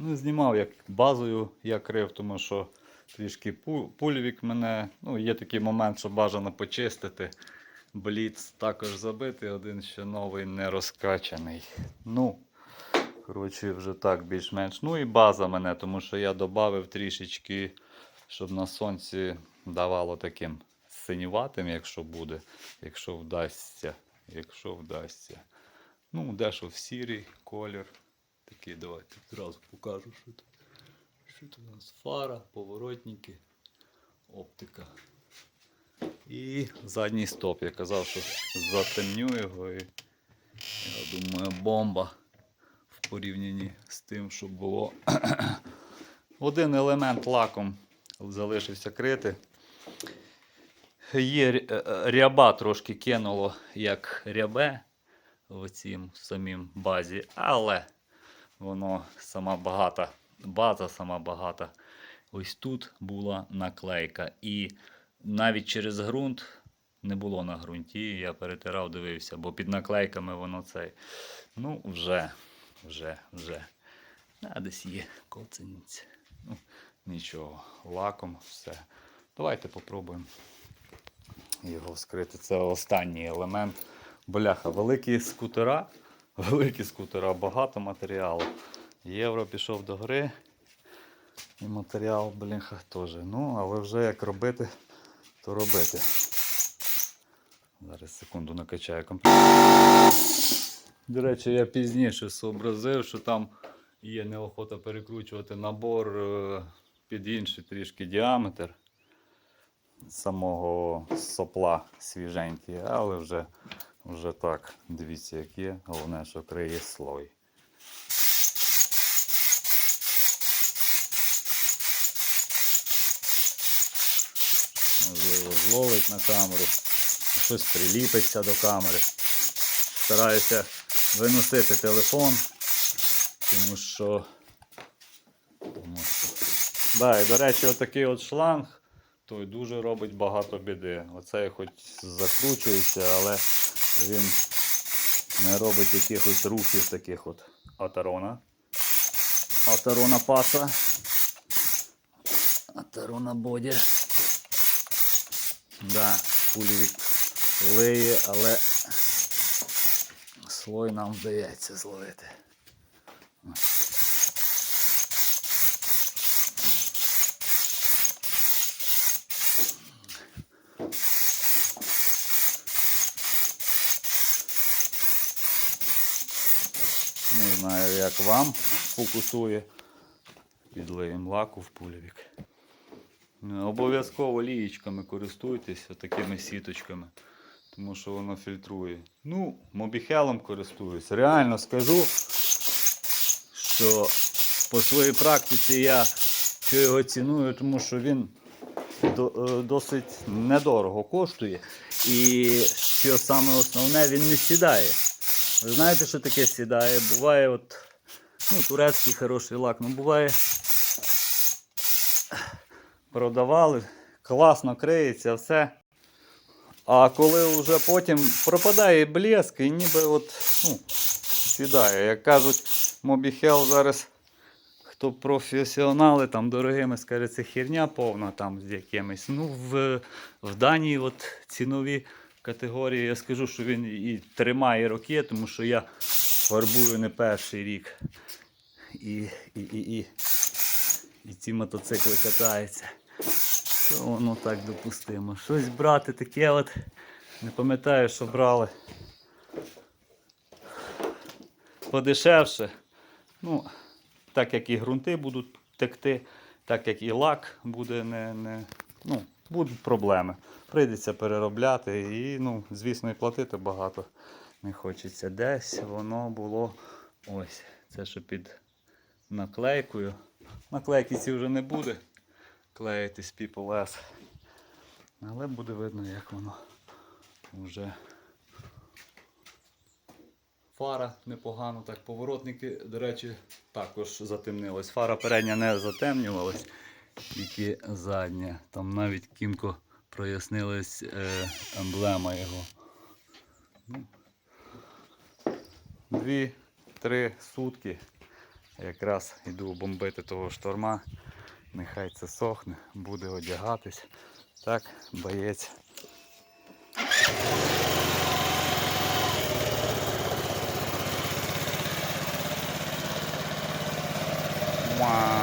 Ну, знімав як базою я крив, тому що трішки пульвік мене. Ну, є такий момент, що бажано почистити. Бліц також забитий, один ще новий не розкачаний. Ну, коротше, вже так більш-менш. Ну і база мене, тому що я додав трішечки, щоб на сонці давало таким синюватим, якщо буде, якщо вдасться. Якщо вдасться. Ну, дещо в сірий колір. Такий, давайте одразу покажу, що тут. Що тут у нас? Фара, поворотники, оптика. І задній стоп. Я казав, що затемню його і я думаю, бомба в порівнянні з тим, що було. Один елемент лаком залишився крити. Є е, ряба трошки кинуло як рябе в цім самім базі, але воно сама багата, база сама багата. Ось тут була наклейка. І навіть через ґрунт не було на ґрунті. Я перетирав, дивився, бо під наклейками воно цей. Ну, вже, вже, вже. А десь є коценіць. Ну, нічого, лаком все. Давайте попробуємо його вскрити. Це останній елемент. Бляха, великі скутера. Великі скутера, багато матеріалу. Євро пішов до гри. І матеріал, бляха, теж. Ну, але вже як робити, то робити. Зараз секунду накачаю комп'ютер. До речі, я пізніше зобразив, що там є неохота перекручувати набор е, під інший трішки діаметр самого сопла свіженький, але вже, вже так, дивіться, як є. Головне, що криє слой. Можливо, зловить на камеру, щось приліпиться до камери. Стараюся виносити телефон, тому що. Тому що... Да, і, до речі, отакий от шланг той дуже робить багато біди. Оцей хоч закручується, але він не робить якихось рухів таких от атарона. Атарона паса. Атарона боді. Да, пулівік лиє, але слой нам вдається зловити. Знаю, як вам фокусує. Підлиємо лаку в пульвік. Ну, Обов'язково лієчками користуйтесь такими сіточками, тому що воно фільтрує. Ну, мобіхелом користуюсь. Реально скажу, що по своїй практиці я його ціную, тому що він е, досить недорого коштує. І що саме основне, він не сідає. Ви знаєте, що таке сідає? Буває от, ну, турецький хороший лак, ну буває. Продавали, класно криється, все. А коли вже потім пропадає блеск і ніби от, ну, сідає. Як кажуть, Мобіхел зараз, хто професіонали, там дорогими скаже, це херня повна там з якимись. Ну, в, в даній от цінові категорії я скажу, що він і тримає роки, тому що я фарбую не перший рік. І, і, і, і, і ці мотоцикли катаються. То воно так допустимо. Щось брати таке от. Не пам'ятаю, що брали. Подешевше. Ну, так як і ґрунти будуть текти, так як і лак буде не. не ну, будуть проблеми. Прийдеться переробляти і, ну, звісно, і платити багато не хочеться. Десь воно було ось. Це що під наклейкою. Наклейки ці вже не буде клеїтись People S. Але буде видно, як воно вже. Фара непогано, так, поворотники, до речі, також затемнились. Фара передня не затемнювалась, тільки задня. Там навіть кінко прояснилась е, емблема його. Ну, Дві-три сутки Якраз йду бомбити того шторма. Нехай це сохне, буде одягатись. Так, боєць. Здорово.